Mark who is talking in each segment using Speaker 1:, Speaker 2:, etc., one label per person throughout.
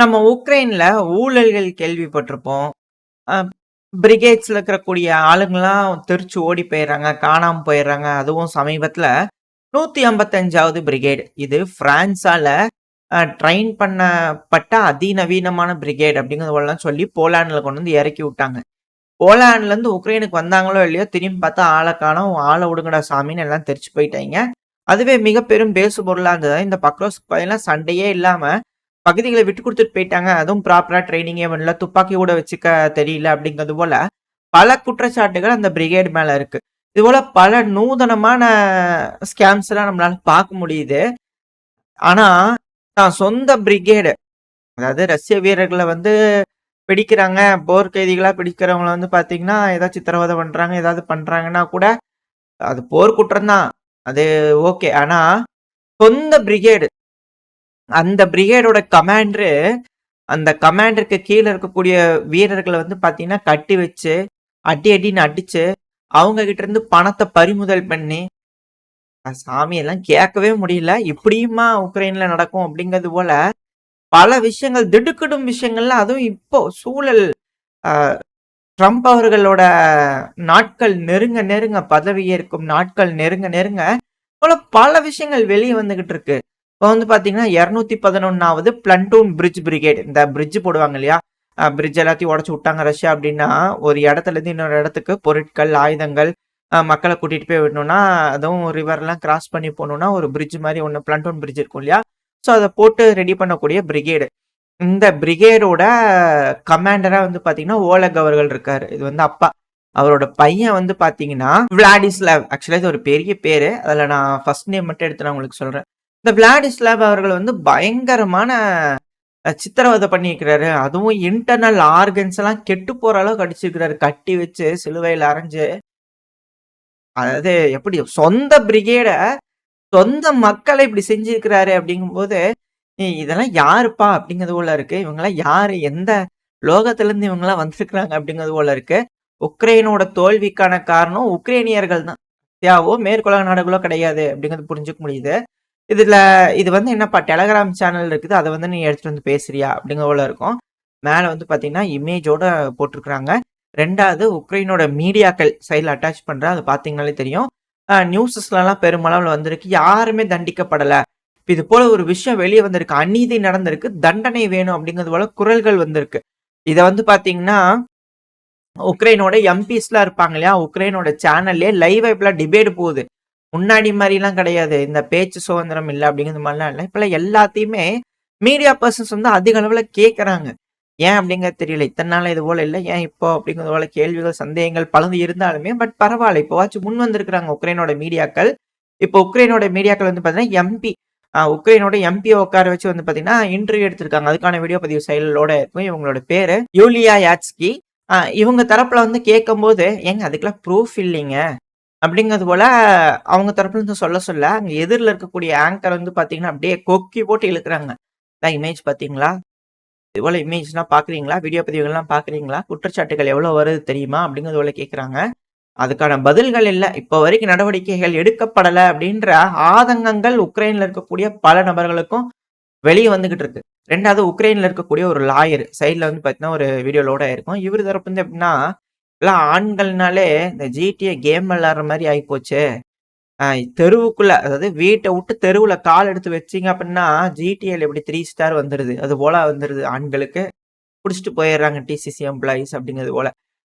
Speaker 1: நம்ம உக்ரைனில் ஊழல்கள் கேள்விப்பட்டிருப்போம். பிரிகேட்ஸில் இருக்கக்கூடிய ஆளுங்களாம் தெரிச்சு ஓடி போயிடுறாங்க காணாமல் போயிடுறாங்க அதுவும் சமீபத்தில் நூற்றி ஐம்பத்தஞ்சாவது பிரிகேட். இது ஃப்ரான்ஸால் ட்ரெயின் பண்ணப்பட்ட அதிநவீனமான பிரிகேட் அப்படிங்கிறதெல்லாம் சொல்லி போலாண்டில் கொண்டு வந்து இறக்கி விட்டாங்க. போலாண்ட்லேருந்து உக்ரைனுக்கு வந்தாங்களோ இல்லையோ, திரும்பி பார்த்தா ஆளை காணோம். ஆளை விடுங்கடா சாமின்னு எல்லாம் தெரிச்சு போயிட்டாங்க அதுவே மிக பெரும் பேசு பொருளாக இருந்தது. இந்த பக்ரோஸ் பார்த்தீங்கன்னா சண்டையே இல்லாமல் பகுதிகளை விட்டு கொடுத்துட்டு போயிட்டாங்க. அதுவும் ப்ராப்பராக ட்ரைனிங்கே பண்ணல. துப்பாக்கி கூட வச்சுக்க தெரியல அப்படிங்கிறது போல, பல குற்றச்சாட்டுகள் அந்த பிரிகேட் மேலே இருக்குது இதுபோல் பல நூதனமான ஸ்கேம்ஸ்லாம் நம்மளால பார்க்க முடியுது. ஆனால் தான் சொந்த பிரிகேடு அதாவது ரஷ்ய வீரர்களை வந்து பிடிக்கிறாங்க. போர் கைதிகளாக பிடிக்கிறவங்கள வந்து பார்த்தீங்கன்னா, ஏதாவது சித்திரவதை பண்ணுறாங்க ஏதாவது பண்ணுறாங்கன்னா கூட, அது போர் குற்றம் தான். அது ஓகே. ஆனால் சொந்த பிரிகேடு அந்த பிரிகேடோட கமாண்டரு, அந்த கமாண்டருக்கு கீழே இருக்கக்கூடிய வீரர்களை வந்து பார்த்தீங்கன்னா, கட்டி வச்சு, அடி அடின்னு அடிச்சு, அவங்க கிட்ட இருந்து பணத்தை பறிமுதல் பண்ணி சாமியெல்லாம் கேட்கவே முடியல. இப்படியுமா உக்ரைன்ல நடக்கும் அப்படிங்கிறது போல, பல விஷயங்கள் திடுக்கிடும் விஷயங்கள்லாம் அதுவும் இப்போ சூழல் ட்ரம்ப் அவர்களோட நாட்கள் நெருங்க நெருங்க பதவியேற்கும் நாட்கள் நெருங்க நெருங்க, போல பல விஷயங்கள் வெளியே வந்துகிட்டு இருக்கு. இப்போ வந்து பார்த்தீங்கன்னா, 211வது பிளட்டூன் பிரிட்ஜ் பிரிகேட். இந்த பிரிட்ஜ் போடுவாங்க இல்லையா? பிரிட்ஜ் எல்லாத்தையும் உடச்சி விட்டாங்க ரஷ்யா அப்படின்னா, ஒரு இடத்துலேருந்து இன்னொரு இடத்துக்கு பொருட்கள், ஆயுதங்கள், மக்களை கூட்டிட்டு போய் விடணும்னா, அதுவும் ரிவர்லாம் கிராஸ் பண்ணி போணும்னா, ஒரு பிரிட்ஜ் மாதிரி ஒன்று பிளண்டோன் பிரிட்ஜ் இருக்கும் இல்லையா? ஸோ அத போட்டு ரெடி பண்ணக்கூடிய பிரிகேடு. இந்த பிரிகேடோட கமாண்டரா வந்து பார்த்தீங்கன்னா, ஓலக் அவர்கள் இருக்காரு. இது வந்து அப்பா. அவரோட பையன் வந்து பார்த்தீங்கன்னா, விளாடிஸ்லாவ். ஆக்சுவலா இது ஒரு பெரிய பேரு. அதில் நான் ஃபர்ஸ்ட் நேம் மட்டும் எடுத்து நான் உங்களுக்கு சொல்றேன். இந்த விளாடிஸ்லாவ் அவர்கள் வந்து பயங்கரமான சித்திரவதை பண்ணியிருக்கிறாரு. அதுவும் இன்டர்னல் ஆர்கன்ஸ் எல்லாம் கெட்டு போற அளவுக்கு அடிச்சிருக்கிறாரு. கட்டி வச்சு சிலுவையில் அரைஞ்சு அதாவது எப்படி சொந்த பிரிகேட, சொந்த மக்களை இப்படி செஞ்சிருக்கிறாரு அப்படிங்கும்போது, இதெல்லாம் யாருப்பா அப்படிங்கிறது போல இருக்கு. இவங்கெல்லாம் யாரு? எந்த லோகத்திலேருந்து இவங்கெல்லாம் வந்திருக்கிறாங்க அப்படிங்கிறது போல இருக்கு. உக்ரைனோட தோல்விக்கான காரணம் உக்ரைனியர்கள் தான். யாவோ மேற்குலக நாடுகளோ கிடையாது அப்படிங்கிறது புரிஞ்சுக்க முடியுது. இதில் இது வந்து என்னப்பா டெலகிராம் சேனல் இருக்குது. அதை வந்து நீ எடுத்துகிட்டு வந்து பேசுறியா? அப்படிங்கிற போல இருக்கும். மேலே வந்து பார்த்தீங்கன்னா, இமேஜோட போட்டிருக்கிறாங்க. ரெண்டாவது உக்ரைனோட மீடியாக்கள் சைடில் அட்டாச் பண்ணுற அதை பார்த்தீங்கனாலே தெரியும். நியூஸஸ்லலாம் பெருமளவில் வந்திருக்கு. யாருமே தண்டிக்கப்படலை இது போல் ஒரு விஷயம் வெளியே வந்திருக்கு. அநீதி நடந்திருக்கு. தண்டனை வேணும் அப்படிங்கிறது போல குரல்கள் வந்திருக்கு. இதை வந்து பார்த்தீங்கன்னா, உக்ரைனோட எம்பிஸ்லாம் இருப்பாங்க இல்லையா? உக்ரைனோட சேனல்லே லைவ் இப்பலாம் டிபேட் போகுது. முன்னாடி மாதிரிலாம் கிடையாது. இந்த பேச்சு சுதந்திரம் இல்லை அப்படிங்கிறது மாதிரிலாம் இல்லை இப்போ எல்லாத்தையுமே மீடியா பர்சன்ஸ் வந்து அதிக அளவில் கேட்குறாங்க ஏன் அப்படிங்கிறது தெரியல. இத்தனை நாள் இது போல இல்லை ஏன் இப்போ அப்படிங்கிறது போல கேள்விகள், சந்தேகங்கள் பலந்து இருந்தாலுமே, பட் பரவாயில்ல இப்போவாச்சும் முன் வந்திருக்கிறாங்க உக்ரைனோட மீடியாக்கள். இப்போ உக்ரைனோட மீடியாக்கள் வந்து பார்த்தீங்கன்னா, எம்பி உக்ரைனோட எம்பியை உட்கார வச்சு வந்து பார்த்தீங்கன்னா, இன்டர்வியூ எடுத்திருக்காங்க. அதுக்கான வீடியோ பதிவு செயலோட இருக்கும். இவங்களோட பேரு யூலியா யாட்ஸ்கி. இவங்க தரப்புல வந்து கேட்கும்போது, ஏங்க அதுக்கெல்லாம் ப்ரூஃப் இல்லைங்க. அப்படிங்கிறது போல அவங்க தரப்புல இருந்து சொல்ல சொல்ல, அங்க எதிரில் இருக்கக்கூடிய ஆங்கர் வந்து பார்த்தீங்கன்னா, அப்படியே கொக்கி போட்டு இழுக்கிறாங்க "அதான் இமேஜ் பார்த்தீங்களா? இது போல இமேஜ்லாம் பார்க்குறீங்களா? வீடியோ பதிவுகள்லாம் பார்க்குறீங்களா? குற்றச்சாட்டுகள் எவ்வளோ வருது தெரியுமா?" அப்படிங்கிறது போல கேட்குறாங்க. அதுக்கான பதில்கள் இல்லை இப்போ வரைக்கும் நடவடிக்கைகள் எடுக்கப்படலை அப்படின்ற ஆதங்கங்கள் உக்ரைன்ல இருக்கக்கூடிய பல நபர்களுக்கும் வெளியே வந்துகிட்டு இருக்கு. ரெண்டாவது உக்ரைன்ல இருக்கக்கூடிய ஒரு லாயர் சைட்ல வந்து பார்த்தீங்கன்னா, ஒரு வீடியோ லோட் ஆயிருக்கும். இவர் தரப்பு வந்து எப்படின்னா, எல்லாம் ஆண்கள்னாலே இந்த ஜிடிஏ கேம் விளாட்ற மாதிரி ஆகிப்போச்சு தெருவுக்குள்ளே தெருவுக்குள்ள அதாவது வீட்டை விட்டு தெருவில் கால் எடுத்து வச்சீங்க அப்படின்னா, ஜிடிஎல் எப்படி த்ரீ ஸ்டார் வந்துடுது அது போல வந்துடுது ஆண்களுக்கு. பிடிச்சிட்டு போயிடுறாங்க டிசிசி எம்ப்ளாயீஸ் அப்படிங்கிறது போல.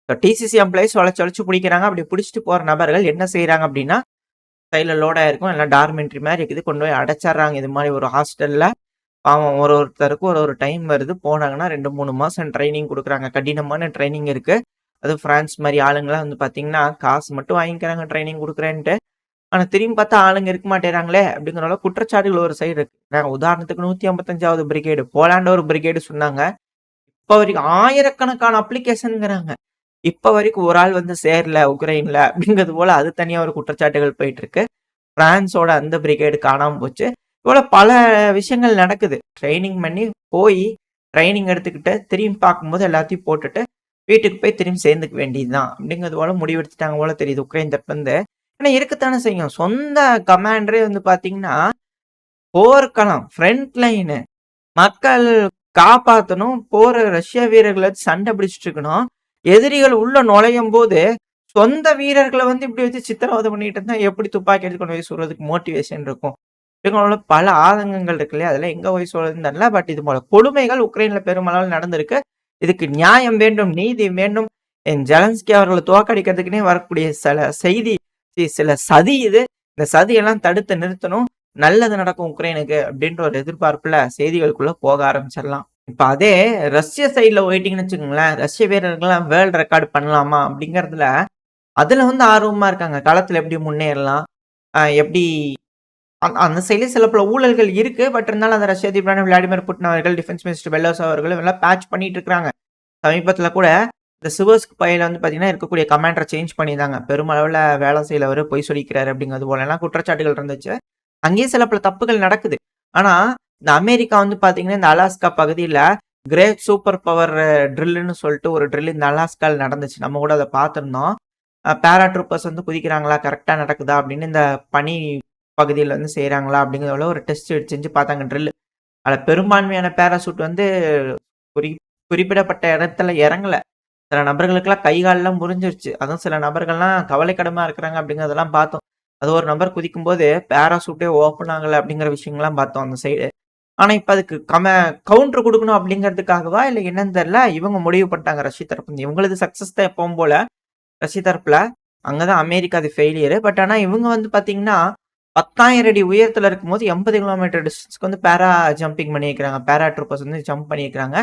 Speaker 1: ஸோ டிசிசி எம்ப்ளாயீஸ் உழைச்சி உழைச்சி பிடிக்கிறாங்க அப்படி பிடிச்சிட்டு போகிற நபர்கள் என்ன செய்கிறாங்க அப்படின்னா, சைடில் லோட் ஆயிருக்கும். எல்லாம் டார்மெண்ட்ரி மாதிரி இருக்குது. கொண்டு போய் அடைச்சிட்றாங்க இது மாதிரி ஒரு ஹாஸ்டலில் பாவம் ஒரு ஒருத்தருக்கும் ஒரு ஒரு டைம் வருது. போனாங்கன்னா ரெண்டு மூணு மாதம் ட்ரைனிங் கொடுக்குறாங்க கடினமான ட்ரைனிங் இருக்குது அதுவும் பிரான்ஸ் மாதிரி ஆளுங்களாம் வந்து பார்த்தீங்கன்னா, காசு மட்டும் வாங்கிக்கிறாங்க ட்ரைனிங் கொடுக்குறேன்ட்டு ஆனால் திரும்பி பார்த்தா ஆளுங்க இருக்க மாட்டேங்கிறாங்களே அப்படிங்கிற குற்றச்சாட்டுகள் ஒரு சைடு இருக்கு. நாங்கள் உதாரணத்துக்கு 155வது பிரிகேடு போலாண்ட ஒரு பிரிகேடு சொன்னாங்க. இப்போ வரைக்கும் ஆயிரக்கணக்கான அப்ளிகேஷனுங்கிறாங்க இப்போ வரைக்கும் ஒரு ஆள் வந்து சேரல உக்ரைன்ல அப்படிங்கிறது போல அது தனியாக ஒரு குற்றச்சாட்டுகள் போயிட்டு இருக்கு. பிரான்ஸோட அந்த பிரிகேடு காணாமல் போச்சு. இவ்வளோ பல விஷயங்கள் நடக்குது. ட்ரைனிங் பண்ணி போய் ட்ரைனிங் எடுத்துக்கிட்டு, திரும்பி பார்க்கும்போது எல்லாத்தையும் போட்டுட்டு, வீட்டுக்கு போய் திரும்பி சேர்ந்துக்க வேண்டியதுதான் அப்படிங்கிறது போல முடிவெடுத்துட்டாங்க போல தெரியுது உக்ரைன் தரப்புலருந்து. ஏன்னா இருக்கத்தானே செய்யும். சொந்த கமாண்டரே வந்து பார்த்தீங்கன்னா, போர்க்களம், ஃப்ரண்ட் லைனு மக்கள் காப்பாற்றணும் போற ரஷ்ய வீரர்களை சண்டை பிடிச்சிட்டு இருக்கணும். எதிரிகள் உள்ள நுழையும்போது, சொந்த வீரர்களை வந்து இப்படி வச்சு சித்திரவதை பண்ணிட்டு இருந்தா, எப்படி துப்பாக்கி எடுத்து கொண்டு போய் சுடுறதுக்கு மோட்டிவேஷன் இருக்கும்? இவங்களோட பல ஆதங்கங்கள் இருக்கு இல்லையா? அதெல்லாம் எங்க போய் சொல்றதுன்னு தெரியல. பட் இது போல கொடுமைகள் உக்ரைன்ல பெருமளவில் நடந்திருக்கு. இதுக்கு நியாயம் வேண்டும், நீதி வேண்டும். என் ஜெலன்ஸ்கி அவர்களை தோக்கடிக்கிறதுக்குன்னே வரக்கூடிய சில செய்தி சில சதி இது. இந்த சதியெல்லாம் தடுத்து நிறுத்தணும். நல்லது நடக்கும் உக்ரைனுக்கு அப்படின்ற ஒரு எதிர்பார்ப்புல செய்திகளுக்குள்ள போக ஆரம்பிச்சிடலாம். இப்ப அதே ரஷ்ய சைடில் போயிட்டீங்கன்னு வச்சுக்கோங்களேன், ரஷ்ய வீரர்கள்லாம் வேர்ல்ட் ரெக்கார்டு பண்ணலாமா? அப்படிங்கிறதுல, அதுல வந்து ஆர்வமா இருக்காங்க. களத்துல எப்படி முன்னேறலாம்? எப்படி அந்த சைடுலயும் சில பல ஊழல்கள் இருக்கு. பட் இருந்தாலும் அந்த ரஷ்ய அதிபரான விளாடிமிர் புட்டின் அவர்கள், டிஃபென்ஸ் மினிஸ்டர் பெல்லோஸ் அவர்கள் எல்லாம் பேட்ச் பண்ணிட்டு இருக்காங்க. சமீபத்தில் கூட இந்த சிவஸ்க் பயில வந்து பார்த்தீங்கன்னா, இருக்கக்கூடிய கமாண்டரை சேஞ்ச் பண்ணியிருந்தாங்க. பெருமளவில் வேலை செய்யலவர் பொய் சொல்லிக்கிறாரு அப்படிங்கிறது போலலாம் குற்றச்சாட்டுகள் இருந்துச்சு. அங்கேயும் சில பல தப்புகள் நடக்குது. ஆனால் இந்த அமெரிக்கா வந்து பார்த்தீங்கன்னா, இந்த அலாஸ்கா பகுதியில் கிரேட் சூப்பர் பவர் ட்ரில்லுன்னு சொல்லிட்டு ஒரு ட்ரில் இந்த அலாஸ்கால நடந்துச்சு. நம்ம கூட அதை பார்த்துருந்தோம் பேரா ட்ரூப்பர்ஸ் வந்து குதிக்கிறாங்களா? கரெக்டாக நடக்குதா? அப்படின்னு இந்த பனி பகுதியில் வந்து செய்கிறாங்களா அப்படிங்கிறத ஒரு டெஸ்ட் செஞ்சு பார்த்தாங்க ட்ரில். அதில் பெரும்பான்மையான பேராசூட் வந்து குறி குறிப்பிடப்பட்ட இடத்துல இறங்கலை சில நபர்களுக்கெல்லாம் கை, கால்லாம் முறிஞ்சிருச்சு. அதுவும் சில நபர்கள்லாம் கவலைக்கடமாக இருக்கிறாங்க அப்படிங்கிறதெல்லாம் பார்த்தோம். அது ஒரு நபர் குதிக்கும்போது பேராசூட்டே ஓப்பன் ஆகலை அப்படிங்கிற விஷயங்கள்லாம் பார்த்தோம் அந்த சைடு. ஆனால் இப்போ அதுக்கு கம கவுண்டர் கொடுக்கணும் அப்படிங்கிறதுக்காகவா? இல்லை என்னன்னு தெரில இவங்க முடிவு பண்ணிட்டாங்க ரஷ்ய தரப்பு. இவங்களது சக்ஸஸ் தான் எப்பவும் போல. ரஷ்ய தரப்பில் அங்கே தான் அமெரிக்கா அது ஃபெயிலியர். பட் ஆனால் இவங்க வந்து பார்த்தீங்கன்னா, 10,000 அடி உயரத்தில் இருக்கும்போது 80 கிலோமீட்டர் டிஸ்டன்ஸ்க்கு வந்து பேரா ஜம்பிங் பண்ணியிருக்கிறாங்க பேரா ட்ரூப்பர்ஸ் வந்து ஜம்ப் பண்ணியிருக்காங்க.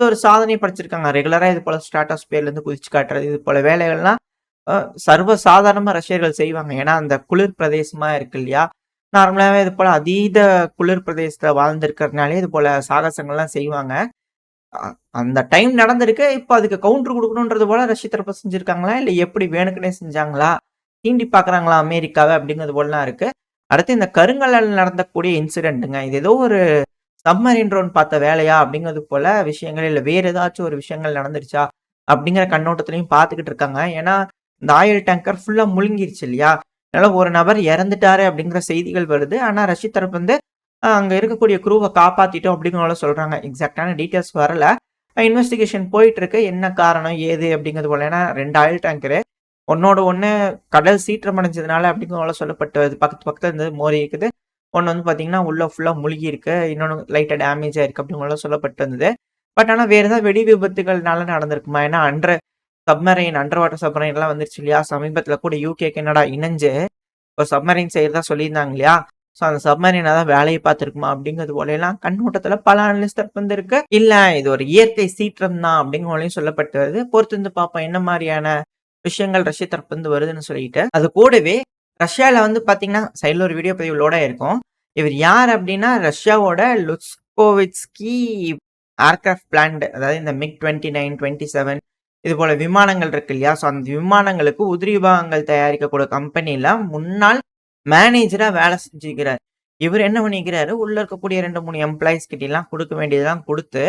Speaker 1: ஸோ ஒரு சாதனை படைச்சிருக்காங்க. ரெகுலராக இது போல ஸ்ட்ராட்டோஸ்பியர்லேருந்து குதிச்சு காட்டுறது, இது போல் வேலைகள்லாம் சர்வ சாதாரணமாக ரஷ்யர்கள் செய்வாங்க. ஏன்னா, அந்த குளிர் பிரதேசமாக இருக்கு இல்லையா? நார்மலாகவே இது போல் அதீத குளிர் பிரதேசத்தில் வாழ்ந்துருக்கிறதுனாலே இது போல் சாகசங்கள்லாம் செய்வாங்க. அந்த டைம் நடந்திருக்கு. இப்போ அதுக்கு கவுண்டர் கொடுக்கணுன்றது போல ரஷ்ய தரப்பு செஞ்சுருக்காங்களா இல்லை எப்படி வேணுக்குன்னே செஞ்சாங்களா? தீண்டி பார்க்குறாங்களா அமெரிக்காவை அப்படிங்கிறது போலலாம் இருக்குது அடுத்து இந்த கருங்கலால் நடந்தக்கூடிய இன்சிடென்ட்டுங்க இது ஏதோ ஒரு சப்மரீன் ட்ரோன் பார்த்த வேலையா? அப்படிங்கிறது போல விஷயங்கள், இல்லை வேறு ஏதாச்சும் ஒரு விஷயங்கள் நடந்துருச்சா? அப்படிங்கிற கண்ணோட்டத்துலையும் பார்த்துக்கிட்டு இருக்காங்க. ஏன்னா, இந்த ஆயில் டேங்கர் ஃபுல்லாக முழுங்கிருச்சு இல்லையா? அதனால ஒரு நபர் இறந்துட்டாரு அப்படிங்கிற செய்திகள் வருது. ஆனால் ரஷ்ய தரப்பு வந்து அங்கே இருக்கக்கூடிய குரூவை காப்பாற்றிட்டோம் அப்படிங்கிறவங்கள சொல்கிறாங்க எக்ஸாக்டான எக்ஸாக்ட்டான டீட்டெயில்ஸ் வரல. இன்வெஸ்டிகேஷன் போயிட்டு இருக்கு. என்ன காரணம்? ஏது? அப்படிங்கிறது போல. ஏன்னா ரெண்டு ஆயில் டேங்கரு ஒன்னோட ஒன்று கடல் சீற்றம் அடைஞ்சதுனால அப்படிங்கிற சொல்லப்பட்டது சொல்லப்பட்டு பக்கத்து பக்கத்தில் இருந்து மோரி இருக்குது. ஒன்று வந்து பார்த்தீங்கன்னா, உள்ள ஃபுல்லாக முழுகி இருக்கு. இன்னொன்று லைட்டாக டேமேஜ் ஆயிருக்கு அப்படிங்கிற சொல்லப்பட்டு இருந்தது. பட் ஆனால் வேறு ஏதாவது வெடி விபத்துகள்னால நடந்திருக்குமா? ஏன்னா அண்டர் சப்மரைன் அண்டர் வாட்டர் சப்மரைன்லாம் வந்துருச்சு இல்லையா? சமீபத்தில் கூட யூகேக்கு கனடா இணைஞ்சு ஒரு சப்மரைன் செய்கிறதா சொல்லியிருந்தாங்க இல்லையா? ஸோ அந்த சப்மரைன் தான் வேலையை பார்த்துருக்குமா? அப்படிங்கிறது போலலாம் கண்ணோட்டத்தில் பல அனலிஸ்ட் தரப்பு இல்லை இது ஒரு இயற்கை சீற்றம் தான் அப்படிங்கிற போலயும் சொல்லப்பட்டு வருது. வந்து பார்ப்போம். என்ன மாதிரியான விஷயங்கள் ரஷ்ய தரப்புலேருந்து வருதுன்னு சொல்லிட்டு. அது கூடவே ரஷ்யாவில் வந்து பார்த்தீங்கன்னா, சைடில் ஒரு வீடியோ பதிவு இருக்கும் இவர் யார் அப்படின்னா, ரஷ்யாவோட லுட்ஸ்கோவிட்ஸ்கி ஏர்கிராஃப்ட் பிளான்ட் அதாவது இந்த மிக் 29, 27 இது போல விமானங்கள் இருக்கு இல்லையா? ஸோ அந்த விமானங்களுக்கு உதிரி விபாகங்கள் தயாரிக்கக்கூடிய கம்பெனில முன்னாள் மேனேஜராக வேலை செஞ்சுக்கிறார். இவர் என்ன பண்ணிக்கிறாரு, உள்ளே இருக்கக்கூடிய 2, 3 எம்ப்ளாயீஸ் கிட்டலாம் கொடுக்க வேண்டியதெல்லாம் கொடுத்து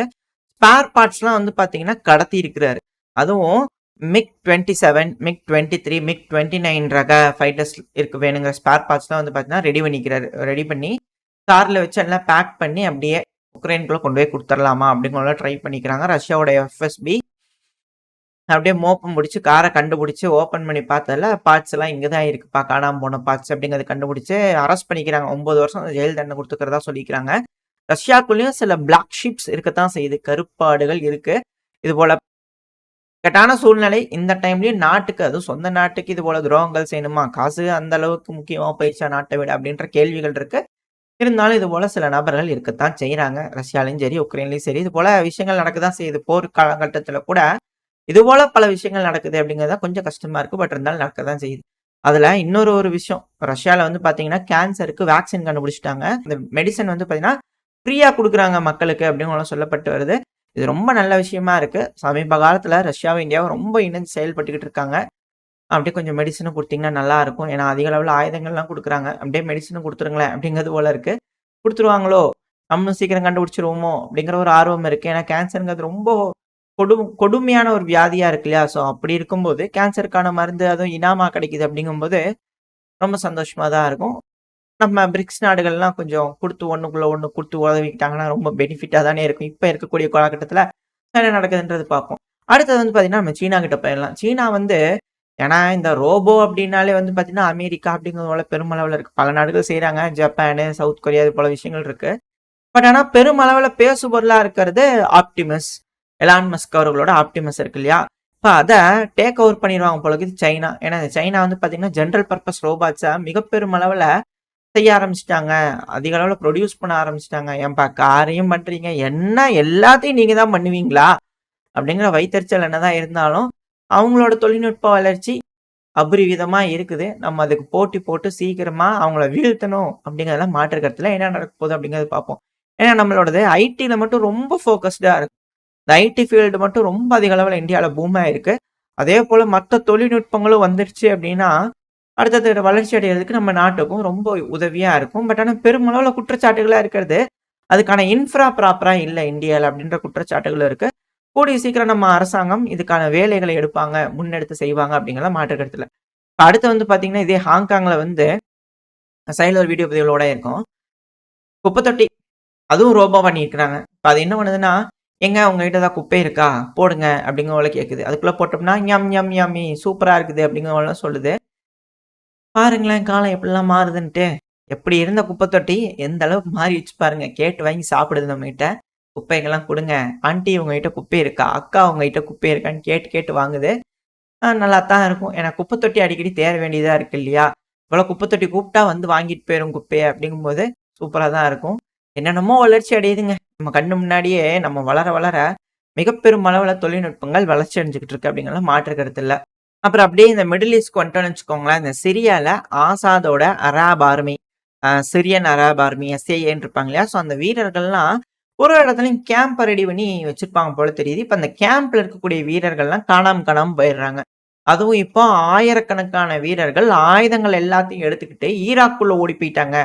Speaker 1: ஸ்பேர் பார்ட்ஸ்லாம் வந்து பார்த்தீங்கன்னா கடத்தி இருக்கிறாரு. அதுவும் மிக் 27, மிக் 23, மிக் 29 ரக ஃபைட்டர்ஸ் இருக்கு வேணுங்கிற ஸ்பேர் பார்ட்ஸ்லாம் வந்து பார்த்தீங்கன்னா ரெடி பண்ணிக்கிறாரு. ரெடி பண்ணி காரில் வச்சு எல்லாம் பேக் பண்ணி அப்படியே உக்ரைனுக்குள்ளே கொண்டு போய் கொடுத்துடலாமா அப்படிங்கிற ட்ரை பண்ணிக்கிறாங்க. ரஷ்யாவோட எஃப்எஸ்பி அப்படியே மோப்பம் முடிச்சு காரை கண்டுபிடிச்சி ஓப்பன் பண்ணி பார்த்ததில் பார்ட்ஸ் எல்லாம் இங்கே தான் இருக்குப்பா. காணாமல் போன பார்ட்ஸ் அப்படிங்கிறத கண்டுபிடிச்சி அரெஸ்ட் பண்ணிக்கிறாங்க. ஒம்பது வருஷம் ஜெயில் தண்டனை கொடுத்துக்கிறதா சொல்லிக்கிறாங்க. ரஷ்யாக்குள்ளேயும் சில பிளாக் ஷீப்ஸ் இருக்கத்தான் செய்யுது. கருப்பாடுகள் இருக்குது இது போல் இக்கட்டான சூழ்நிலை இந்த டைம்லயும் நாட்டுக்கு அதுவும் சொந்த நாட்டுக்கு இது போல துரோகங்கள் செய்யணுமா? காசு அந்த அளவுக்கு முக்கியமா போயிடுச்சா நாட்ட விட? அப்படின்ற கேள்விகள் இருக்கு. இருந்தாலும் இது போல சில நபர்கள் இருக்கத்தான் செய்யறாங்க ரஷ்யாலையும் சரி, உக்ரைன்லயும் சரி. இது போல விஷயங்கள் நடக்க தான் செய்யுது. போர் காலகட்டத்துல கூட இது போல பல விஷயங்கள் நடக்குது அப்படிங்கிறது தான் கொஞ்சம் கஷ்டமா இருக்கு. பட் இருந்தாலும் நடக்க தான் செய்யுது. அதுல இன்னொரு ஒரு விஷயம். ரஷ்யால வந்து பார்த்தீங்கன்னா, கேன்சருக்கு வேக்சின் கண்டுபிடிச்சிட்டாங்க இந்த மெடிசன் வந்து பார்த்தீங்கன்னா, ஃப்ரீயா கொடுக்குறாங்க மக்களுக்கு அப்படின்னு சொல்லப்பட்டு வருது. இது ரொம்ப நல்ல விஷயமா இருக்குது சமீப காலத்தில் ரஷ்யாவும், இந்தியாவும் ரொம்ப இணைஞ்சு செயல்பட்டுக்கிட்டு இருக்காங்க. அப்படியே கொஞ்சம் மெடிசனும் கொடுத்தீங்கன்னா நல்லா இருக்கும். ஏன்னா அதிக அளவில் ஆயுதங்கள்லாம் கொடுக்குறாங்க அப்படியே மெடிசனும் கொடுத்துருங்களேன் அப்படிங்கிறது போல இருக்குது கொடுத்துருவாங்களோ நம்மளும் சீக்கிரம் கண்டுபிடிச்சிருவோமோ அப்படிங்கிற ஒரு ஆர்வம் இருக்குது ஏன்னா கேன்சருங்கிறது ரொம்ப கொடும் கொடுமையான ஒரு வியாதியாக இருக்கு இல்லையா? ஸோ அப்படி இருக்கும்போது கேன்சருக்கான மருந்து அதுவும் இனாமா கிடைக்குது அப்படிங்கும்போது, ரொம்ப சந்தோஷமாக தான் இருக்கும். நம்ம பிரிக்ஸ் நாடுகள்லாம் கொஞ்சம் கொடுத்து ஒன்றுக்குள்ளே ஒன்று கொடுத்து உதவிக்கிட்டாங்கன்னா ரொம்ப பெனிஃபிட்டாக தானே இருக்கும். இப்போ இருக்கக்கூடிய காலகட்டத்தில் என்ன நடக்குதுன்றது பார்ப்போம். அடுத்தது வந்து பார்த்தீங்கன்னா, நம்ம சீனா கிட்ட போயிடலாம் சீனா வந்து ஏன்னா இந்த ரோபோ அப்படின்னாலே வந்து பார்த்தீங்கன்னா, அமெரிக்கா அப்படிங்கிறதுல பெருமளவில் இருக்குது பல நாடுகள் செய்கிறாங்க ஜப்பானு, சவுத் கொரியா இது போல விஷயங்கள் இருக்கு. பட் ஆனால் பெருமளவில் பேசுபொருளாக இருக்கிறது ஆப்டிமஸ். எலான் மஸ்க் அவர்களோட ஆப்டிமஸ் இருக்கு இல்லையா? இப்போ அதை டேக் ஓவர் பண்ணிடுவாங்க போலக்கு சைனா. ஏன்னா சைனா வந்து பார்த்தீங்கன்னா, ஜென்ரல் பர்பஸ் ரோபாட்ஸை மிக பெருமளவில் செய்ய ஆரம்பிச்சிட்டாங்க அதிக அளவில் ப்ரொடியூஸ் பண்ண ஆரம்பிச்சிட்டாங்க ஏன்பா காரையும் பண்ணுறீங்க என்ன எல்லாத்தையும் நீங்கள் தான் பண்ணுவீங்களா? அப்படிங்கிற வயித்தெரிச்சல் என்னதான் இருந்தாலும், அவங்களோட தொழில்நுட்ப வளர்ச்சி அபரிவிதமாக இருக்குது. நம்ம அதுக்கு போட்டி போட்டு சீக்கிரமாக அவங்கள வீழ்த்தணும் அப்படிங்கிறதெல்லாம் மாற்று என்ன நடக்க போகுது அப்படிங்கிறத பார்ப்போம். ஏன்னா நம்மளோடது ஐடியில் மட்டும் ரொம்ப ஃபோக்கஸ்டாக இருக்கு. இந்த ஐடி ஃபீல்டு மட்டும் ரொம்ப அதிக அளவில் இந்தியாவில் பூமாக ஆயிருக்கு. அதே போல் மற்ற தொழில்நுட்பங்களும் வந்துருச்சு அப்படின்னா, அடுத்தது வளர்ச்சி அடைகிறதுக்கு நம்ம நாட்டுக்கும் ரொம்ப உதவியாக இருக்கும். பட் ஆனால் பெருமளவில் குற்றச்சாட்டுகளாக இருக்கிறது, அதுக்கான இன்ஃப்ரா ப்ராப்பராக இல்லை இந்தியாவில் அப்படின்ற குற்றச்சாட்டுகளும் இருக்குது கூடிய சீக்கிரம் நம்ம அரசாங்கம் இதுக்கான வேலைகளை எடுப்பாங்க, முன்னெடுத்து செய்வாங்க அப்படிங்கிற மாற்று கருத்து அடுத்து வந்து பார்த்தீங்கன்னா, இதே ஹாங்காங்கில் வந்து சைடில் ஒரு வீடியோ பதிவுகளோட இருக்கும். குப்பை தொட்டி. அதுவும் ரோபோ பண்ணியிருக்கிறாங்க. இப்போ அது என்ன பண்ணுதுன்னா, எங்க உங்ககிட்ட ஏதாவது குப்பை இருக்கா? போடுங்க" அப்படிங்கிறவங்கள கேட்குது. அதுக்குள்ளே போட்டோம்னா, "ஞம் ஞம் யம்மி சூப்பராக இருக்குது" அப்படிங்கிற சொல்லுது. பாருங்களேன் காலம் எப்படிலாம் மாறுதுன்ட்டு. எப்படி இருந்த குப்பை தொட்டி எந்த அளவுக்கு மாறிடுச்சு பாருங்க. கேட்டு வாங்கி சாப்பிடுது நம்மகிட்ட. குப்பைகள்லாம் கொடுங்க ஆண்டி உங்ககிட்ட குப்பை இருக்கா? அக்கா உங்ககிட்ட குப்பை இருக்கான்னு கேட்டு கேட்டு வாங்குது. நல்லா தான் இருக்கும். ஏன்னா குப்பை தொட்டி அடிக்கடி தேர வேண்டியதாக இருக்கு இல்லையா? இவ்வளோ குப்பை தொட்டி கூப்பிட்டா வந்து வாங்கிட்டு போயிடும் குப்பையை அப்படிங்கும்போது சூப்பராக தான் இருக்கும். என்னென்னமோ வளர்ச்சி அடையுதுங்க. நம்ம கண்ணு முன்னாடியே நம்ம வளர வளர மிக பெரும் தொழில்நுட்பங்கள் வளர்ச்சி அடைஞ்சிக்கிட்டு இருக்கு அப்படிங்கிறத மாற்று கருத்து அப்புறம் அப்படியே இந்த மிடில் ஈஸ்ட்க்கு வந்துட்டோம்னு வச்சுக்கோங்களேன். இந்த சிரியாவில் ஆசாதோட Arab army, Syrian Arab army எஸ்ஏஏன்னு இருப்பாங்க இல்லையா? ஸோ அந்த வீரர்கள்லாம் ஒரு இடத்துலையும் கேம்ப் ரெடி பண்ணி வச்சிருப்பாங்க போல தெரியுது. இப்போ அந்த கேம்ப்ல இருக்கக்கூடிய வீரர்கள்லாம் காணாம காணாம போயிடுறாங்க. அதுவும் இப்போ ஆயிரக்கணக்கான வீரர்கள் ஆயுதங்கள் எல்லாத்தையும் எடுத்துக்கிட்டு ஈராக்குள்ள ஓடி போயிட்டாங்க.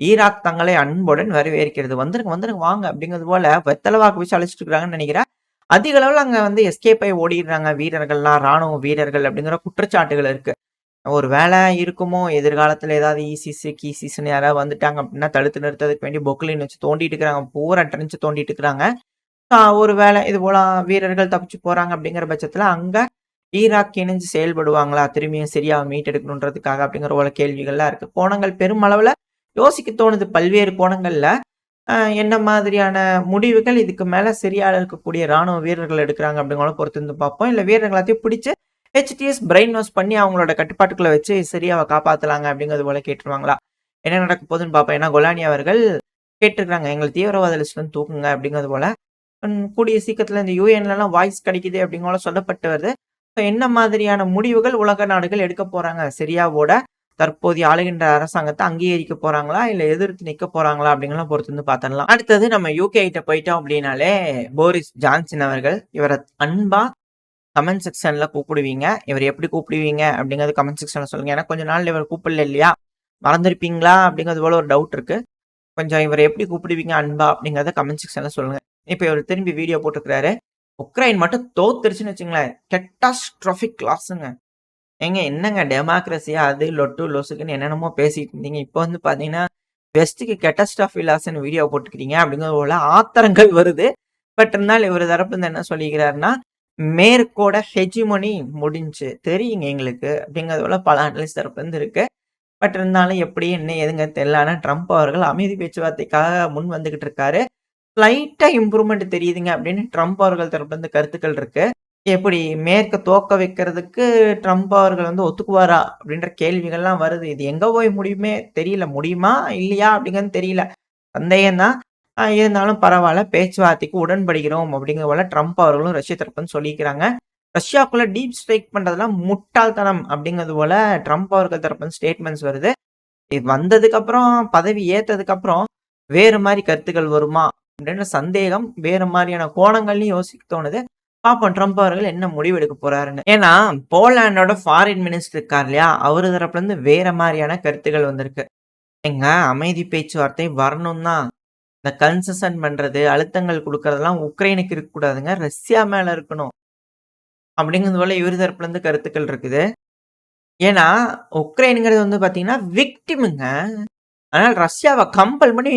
Speaker 1: ஈராக் தங்களை அன்புடன் வரவேற்கிறது. "வந்துருங்க, வந்துருங்க வாங்க" அப்படிங்கிறது போல வெத்தலை வாக்கு வச்சு அழைச்சிட்டு இருக்காங்கன்னு நினைக்கிறேன் அதிக அளவில் அங்கே வந்து எஸ்கேப் ஆகி ஓடிடுறாங்க வீரர்கள்லாம், ராணுவ வீரர்கள் அப்படிங்கிற குற்றச்சாட்டுகள் இருக்குது ஒரு வேலை இருக்குமோ, எதிர்காலத்தில் ஏதாவது ஈசிஸ், கீசிஸ்னு யாராவது வந்துட்டாங்க அப்படின்னா தடுத்து நிறுத்துறதுக்கு வேண்டி பொக்லைன் வச்சு தோண்டிட்டு இருக்கிறாங்க. பூரா ட்ரென்ச் தோண்டிட்டு இருக்கிறாங்க. ஒரு வேலை இது போல வீரர்கள் தப்பிச்சு போகிறாங்க அப்படிங்கிற பட்சத்தில் அங்கே ஈராக் இணைஞ்சு செயல்படுவாங்களா? திரும்பியும் சரியாக மீட்டெடுக்கணுன்றதுக்காக அப்படிங்கிற போல கேள்விகள்லாம் இருக்குது கோணங்கள் பெருமளவில் யோசிக்க தோணுது பல்வேறு கோணங்களில் என்ன மாதிரியான முடிவுகள் இதுக்கு மேலே சரியாக இருக்கக்கூடிய ராணுவ வீரர்கள் எடுக்கிறாங்க அப்படிங்கிறத பொறுத்து இருந்து பார்ப்போம். இல்லை வீரர்கள் எல்லாத்தையும் ஹெச்டிஎஸ் பிரெயின் வாஷ் பண்ணி அவங்களோட கட்டுப்பாட்டுக்குள்ளே வச்சு சிரியாவ காப்பாற்றலாங்க அப்படிங்கிறது போல கேட்டுருவாங்களா? என்ன நடக்க போகுதுன்னு பார்ப்போம். ஏன்னா கொலானி அவர்கள் கேட்டிருக்கிறாங்க எங்களை தீவிரவாத லிஸ்ட்லேருந்து தூக்குங்க அப்படிங்கிறது போல. கூடிய சீக்கிரத்தில் இந்த யூஎன்லலாம் வாய்ஸ் கிடைக்குது அப்படிங்கிற போல சொல்லப்பட்டு வருது. ஸோ என்ன மாதிரியான முடிவுகள் உலக நாடுகள் எடுக்க போகிறாங்க சிரியாவோட தற்போதைய ஆளுகின்ற அரசாங்கத்தை அங்கீகரிக்க போறாங்களா? இல்ல எதிர்த்து நிக்க போறாங்களா? அப்படிங்கலாம் பொறுத்து வந்து பாத்திரலாம் அடுத்தது நம்ம யூகே கிட்ட போயிட்டோம் அப்படின்னாலே போரிஸ் ஜான்சன் அவர்கள். இவரை அன்பா கமெண்ட் செக்ஷன்ல கூப்பிடுவீங்க. இவர் எப்படி கூப்பிடுவீங்க அப்படிங்கிறது கமெண்ட் செக்ஷன்ல சொல்லுங்க. ஏன்னா கொஞ்ச நாள் இவர் கூப்பிடல இல்லையா? மறந்துருப்பீங்களா அப்படிங்கிறது போல ஒரு டவுட் இருக்கு. கொஞ்சம் இவர் எப்படி கூப்பிடுவீங்க அன்பா அப்படிங்கிறத கமெண்ட் செக்ஷன்ல சொல்லுங்க. இப்ப இவர் திரும்பி வீடியோ போட்டுக்கிறாரு உக்ரைன் மட்டும் தோத்துருச்சுன்னு வச்சுங்களேன். கேட்டாஸ்ட்ரோபிக் லாஸுங்க ஏங்க என்னங்க டெமோக்ரஸியா அது லொட்டு லொசுக்குன்னு என்னென்னமோ பேசிட்டு இருந்தீங்க. இப்போ வந்து பார்த்தீங்கன்னா, பெஸ்ட்டுக்கு கெட்டஸ்ட் ஆஃப் லாஸ்ன்னு வீடியோ போட்டுக்கிறீங்க அப்படிங்கிற போல ஆத்திரங்கள் வருது. பட் இருந்தாலும் இவர் தரப்பு என்ன சொல்லிக்கிறாருன்னா, மேற்கோட ஹெஜிமொனி முடிஞ்சு தெரியுங்க எங்களுக்கு அப்படிங்கிறது போல பல அனலிஸ்ட் தரப்புலருந்து இருக்கு. பட் இருந்தாலும் எப்படி என்ன எதுங்க தெரியல. ட்ரம்ப் அவர்கள் அமைதி பேச்சுவார்த்தைக்காக முன் வந்துகிட்டு இருக்காரு. ஸ்லைட்டாக இம்ப்ரூவ்மெண்ட் தெரியுதுங்க அப்படின்னு ட்ரம்ப் அவர்கள் தரப்புலருந்து கருத்துக்கள் இருக்கு. எப்படி மேற்க தோக்க வைக்கிறதுக்கு ட்ரம்ப் அவர்கள் வந்து ஒத்துக்குவாரா? அப்படின்ற கேள்விகள்லாம் வருது. இது எங்கே போய் முடியுமே தெரியல. முடியுமா? இல்லையா? அப்படிங்கிறது தெரியல. சந்தேகம் தான். இருந்தாலும் பரவாயில்ல பேச்சுவார்த்தைக்கு உடன்படுகிறோம் அப்படிங்கிற போல ட்ரம்ப் அவர்களும் ரஷ்ய தரப்புன்னு சொல்லிக்கிறாங்க ரஷ்யாக்குள்ள டீப் ஸ்ட்ரைக் பண்ணுறதுலாம் முட்டாள்தனம் அப்படிங்கிறது போல ட்ரம்ப் அவர்கள் தரப்புன்னு ஸ்டேட்மெண்ட்ஸ் வருது. இது வந்ததுக்கப்புறம் பதவி ஏற்றதுக்கப்புறம் வேறு மாதிரி கருத்துக்கள் வருமா? அப்படின்ற சந்தேகம் வேறு மாதிரியான கோணங்கள்லையும் யோசிக்க தோணுது. பார்ப்போம் ட்ரம்ப் அவர்கள் என்ன முடிவு எடுக்க போறாருன்னு. ஏன்னா போலாண்டோட ஃபாரின் மினிஸ்டர் இருக்கார் இல்லையா? அவரு தரப்புலருந்து வேற மாதிரியான கருத்துக்கள் வந்திருக்கு. எங்க அமைதி பேச்சுவார்த்தை வரணும் தான். இந்த கன்செஷன் பண்றது, அழுத்தங்கள் கொடுக்கறதெல்லாம் உக்ரைனுக்கு இருக்கக்கூடாதுங்க. ரஷ்யா மேல இருக்கணும். அப்படிங்கிறது போல இவரு தரப்புலருந்து கருத்துக்கள் இருக்குது. ஏன்னா உக்ரைனுங்கிறது வந்து பாத்தீங்கன்னா விக்டிமுங்க அதனால ரஷ்யாவை கம்பல் பண்ணி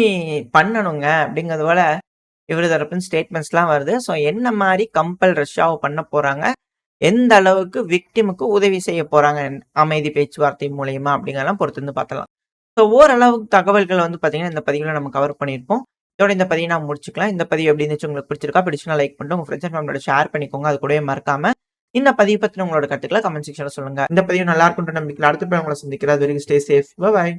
Speaker 1: பண்ணணுங்க அப்படிங்கிறது போல இவரு தரப்பின் ஸ்டேட்மெண்ட்ஸ்லாம் வருது. ஸோ என்ன மாதிரி கம்பல் ரஷ்யாவை பண்ண போகிறாங்க எந்த அளவுக்கு விக்டிமுக்கு உதவி செய்ய போகிறாங்க அமைதி பேச்சுவார்த்தை மூலியமா பொறுத்து வந்து பார்த்தலாம் ஸோ ஓரளவுக்கு தகவல்கள் வந்து பார்த்தீங்கன்னா, இந்த பதிவில் நம்ம கவர் பண்ணியிருப்போம். இதோட இந்த பதிவை நான் முடிச்சுக்கலாம். இந்த பதிவு எப்படி இருந்துச்சு உங்களுக்கு பிடிச்சிருக்கா? பிடிச்சினா லைக் பண்ணிட்டு உங்கள் ஃப்ரெண்ட்ஸ் ஃபேமிலியோட ஷேர் பண்ணிக்கோங்க. அது கூடவே மறக்காம இந்த பதிவு பத்தின உங்களோட கருத்துக்களை கமெண்ட் செக்ஷனில் சொல்லுங்கள் இந்த பதிவு நல்லா இருக்குன்ற நம்பிக்கையில அடுத்த பதிவுல உங்களை சந்திக்கிறேன். வரைக்கும் ஸ்டே சேஃப். பாய்.